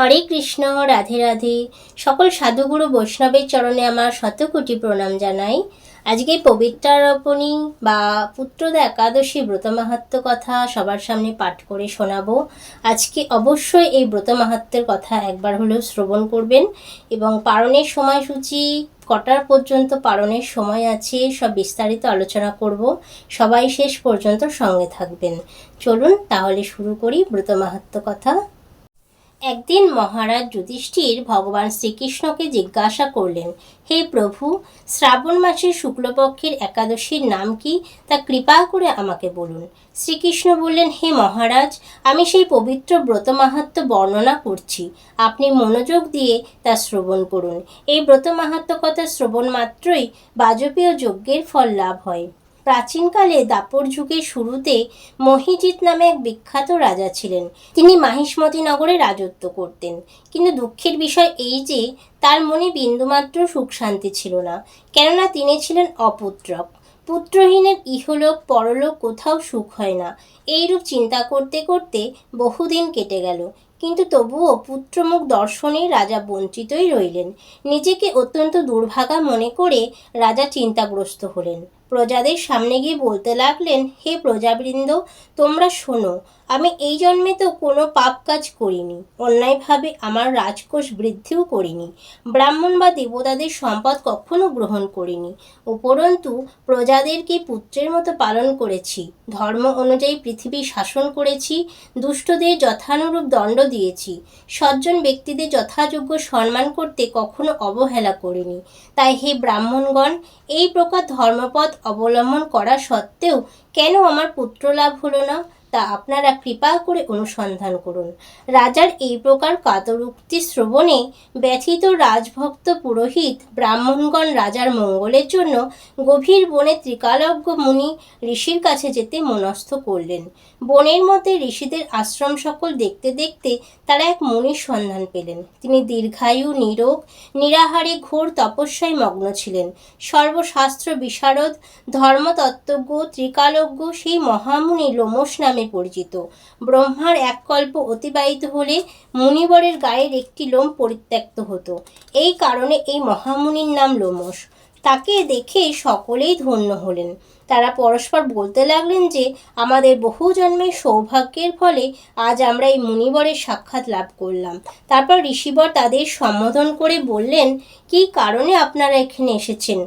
হরে কৃষ্ণ, রাধে রাধে। সকল সাধুগুরু বৈষ্ণবের চরণে আমার শতকোটি প্রণাম জানাই। আজকে পবিত্রারোপণী বা পুত্রদা একাদশী ব্রত মাহাত্ম কথা সবার সামনে পাঠ করে শোনাবো। আজকে অবশ্যই এই ব্রত মাহাত্মের কথা একবার হলেও শ্রবণ করবেন এবং পারণের সময়সূচি কটার পর্যন্ত পালনের সময় আছে সব বিস্তারিত আলোচনা করব। সবাই শেষ পর্যন্ত সঙ্গে থাকবেন। চলুন তাহলে শুরু করি ব্রত মাহাত্ম কথা। একদিন মহারাজ যুধিষ্ঠির ভগবান শ্রীকৃষ্ণকে জিজ্ঞাসা করলেন, হে প্রভু, শ্রাবণ মাসের শুক্লপক্ষের একাদশীর নাম কি? তা কৃপা করে আমাকে বলুন। শ্রীকৃষ্ণ বললেন, হে মহারাজ, আমি সেই পবিত্র ব্রত মাহাত্ম বর্ণনা করছি। আপনি মনোযোগ দিয়ে তা শ্রবণ করুন। এই ব্রত মাহাত্ম কথা শ্রবণ মাত্রই বাজপেয় যজ্ঞের ফল লাভ হয়। প্রাচীনকালে দাপর যুগের শুরুতে মহিজিৎ নামে এক বিখ্যাত রাজা ছিলেন। তিনি মাহিষ্মতি নগরে রাজত্ব করতেন। কিন্তু দুঃখের বিষয় এই যে, তার মনে বিন্দুমাত্র সুখ শান্তি ছিল না। কেননা তিনি ছিলেন অপুত্রক। পুত্রহীনের ইহলোক, পরলোক কোথাও সুখ হয় না। এইরূপ চিন্তা করতে করতে বহুদিন কেটে গেল। কিন্তু তবুও পুত্রমুখ দর্শনে রাজা বঞ্চিতই রইলেন। নিজেকে অত্যন্ত দুর্ভাগা মনে করে রাজা চিন্তাগ্রস্ত হলেন। প্রজাদের সামনে গিয়ে বলতে লাগলেন, হে প্রজাবৃন্দ, তোমরা শোনো, আমি এই জন্মে তো কোনো পাপ কাজ করিনি, অন্যায়ভাবে আমার রাজকোষ বৃদ্ধিও করিনি, ব্রাহ্মণ বা দেবতাদের সম্পদ কখনো গ্রহণ করিনি, উপরন্তু প্রজাদেরকে পুত্রের মতো পালন করেছি, ধর্ম অনুযায়ী পৃথিবী শাসন করেছি, দুষ্টদের যথানুরূপ দণ্ড দিয়েছি, সজ্জন ব্যক্তিদের যথাযোগ্য সম্মান করতে কখনো অবহেলা করিনি, তাই হে ব্রাহ্মণগণ, এই প্রকার ধর্মপথ অবলম্বন করা সত্ত্বেও কেন আমার পুত্র লাভ হলো না? তা আপনারা কৃপা করে অনুসন্ধান করুন। রাজার এই প্রকার কাতরুক্তি শ্রবণে ব্যথিত রাজভক্ত পুরোহিত ব্রাহ্মণগণ রাজার মঙ্গলের জন্য গভীর বনে ত্রিকালজ্ঞ মুনি ঋষির কাছে যেতে মনস্থ করলেন। বনের মধ্যে ঋষিদের আশ্রম সকল দেখতে দেখতে তারা এক মুনির সন্ধান পেলেন। তিনি দীর্ঘায়ু, নিরোগ, নিরাহারে, ঘোর তপস্যায় মগ্ন ছিলেন। সর্বশাস্ত্র বিশারদ, ধর্মতত্ত্বজ্ঞ, ত্রিকালজ্ঞ সেই মহামুনি লোমস নামে পরিচিত। ব্রহ্মার এক কল্প অতিবাহিত হলে মুনিবরের গায়ের একটি লোম পরিত্যক্ত হতো। এই কারণে এই মহামুনির নাম লোমস তাকে দেখে সকলেই ধন্য হলেন। তারা পরস্পর বলতে লাগলেন যে, আমাদের বহু জন্মের সৌভাগ্যের ফলে আজ আমরা এই মুনিবরের সাক্ষাৎ লাভ করলাম। তারপর ঋষিবর তাদের সম্বোধন করে বললেন, কী কারণে আপনারা এখানে এসেছেন?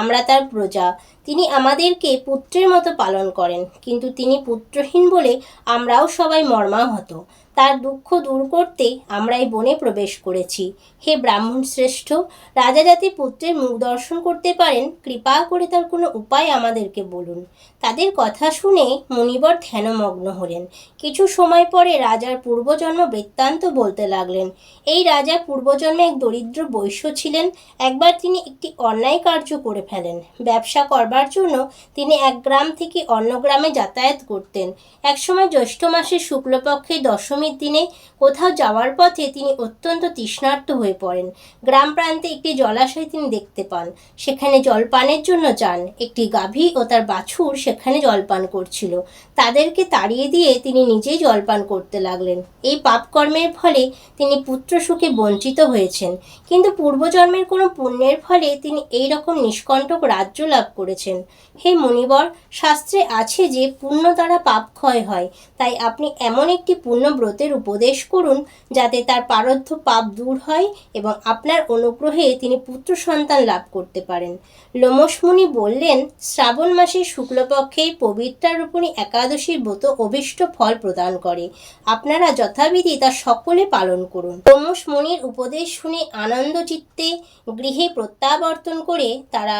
আমরা তার প্রজা। তিনি আমাদেরকে পুত্রের মতো পালন করেন, কিন্তু তিনি পুত্রহীন বলে আমরাও সবাই মর্মাহত। তার দুঃখ দূর করতে আমরা এই বনে প্রবেশ করেছি। হে ব্রাহ্মণ শ্রেষ্ঠ, রাজা যাতে পুত্রের মুখ দর্শন করতে পারেন, কৃপা করে তার কোনো উপায় আমাদেরকে বলুন। তাদের কথা শুনে মুনিবর ধ্যানমগ্ন হলেন। কিছু সময় পরে রাজার পূর্বজন্ম বৃত্তান্ত বলতে লাগলেন, এই রাজা পূর্বজন্মে এক দরিদ্র বৈশ্য ছিলেন। একবার তিনি একটি অন্যায় কার্য করে ফেলেন। ব্যবসা করবার জন্য তিনি এক গ্রাম থেকে অন্য গ্রামে যাতায়াত করতেন। একসময় জ্যৈষ্ঠ মাসে শুক্লপক্ষের দশমীর দিনে কোথাও যাওয়ার পথে তিনি অত্যন্ত তৃষ্ণার্ত হয়ে পড়েন। গ্রাম প্রান্তে একটি জলাশয় তিনি দেখতে পান। সেখানে জলপানের জন্য যান। একটি গাভী ও তার বাছুর সেখানে জলপান করছিল। তাদেরকে তাড়িয়ে দিয়ে তিনি নিজেই জলপান করতে লাগলেন। এই পাপকর্মের ফলে তিনি পুত্র সুখে বঞ্চিত হয়েছেন। কিন্তু পূর্বজন্মের কোনো পুণ্যের ফলে তিনি এই রকম নিষ্কণ্টক রাজ্য লাভ করেছেন। হে মুনিবর শাস্ত্রে আছে যে, পুণ্য দ্বারা পাপ ক্ষয় হয়। তাই আপনি এমন একটি পুণ্য ব্রতের উপদেশ করুন, যাতে তার পারদ্ধ পাপ দূর হয় এবং আপনার অনুগ্রহে তিনি পুত্র সন্তান লাভ করতে পারেন। লোমস মুনি বললেন, শ্রাবণ মাসের শুক্লপক্ষে পবিত্রারোপণী একাদশীর ব্রত অভিষ্ট ফল প্রদান করে। আপনারা যথাবিধি তা সকলে পালন করুন। লোমস মুনির উপদেশ শুনে আনন্দ চিত্তে গৃহে প্রত্যাবর্তন করে তারা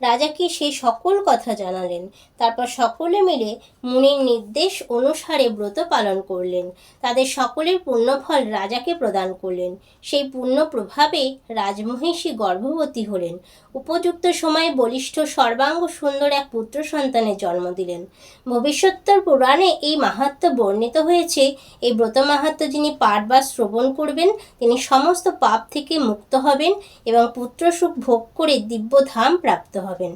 রাজাকে সেই সকল কথা জানালেন। তারপর সকলে মিলে মুনির নির্দেশ অনুসারে ব্রত পালন করলেন। তাদের সকলের পুণ্যফল রাজাকে প্রদান করলেন। সেই পুণ্য প্রভাবে রাজমহিষী গর্ভবতী হলেন। উপযুক্ত সময়ে বলিষ্ঠ সর্বাঙ্গ সুন্দর এক পুত্র সন্তানের জন্ম দিলেন। ভবিষ্যত্তর পুরাণে এই মাহাত্ম বর্ণিত হয়েছে। এই ব্রত মাহাত্ম যিনি পাঠ বা শ্রবণ করবেন, তিনি সমস্ত পাপ থেকে মুক্ত হবেন এবং পুত্রসুখ ভোগ করে দিব্যধাম প্রাপ্ত হবেন।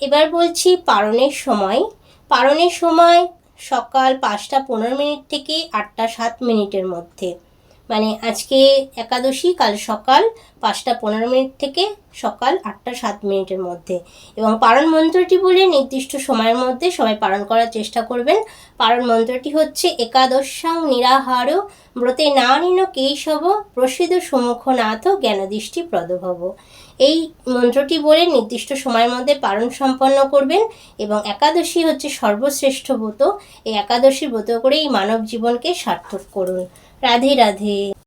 এবার বলছি পারণের সময়। পারণের সময় সকাল পাঁচটা পনেরো মিনিট থেকে আটটা সাত মিনিটের মধ্যে। মানে আজকে একাদশী, কাল সকাল পাঁচটা পনেরো মিনিট থেকে সকাল আটটা সাত মিনিটের মধ্যে। এবং পারণ মন্ত্রটি বলে নির্দিষ্ট সময়ের মধ্যে সবাই পালন করার চেষ্টা করবেন। পারণ মন্ত্রটি হচ্ছে একাদশাং নিরাহার ব্রতে না নিন কেশব প্রসিদ্ধ সুমুখ নাথ জ্ঞানদৃষ্টি প্রদভব। এই মন্ত্রটি বলে নির্দিষ্ট সময়ের মধ্যে পালন সম্পন্ন করবেন এবং একাদশী হচ্ছে সর্বশ্রেষ্ঠ ব্রত। এই একাদশী ব্রত করে এই মানব জীবনকে সার্থক করুন। রাধে রাধে।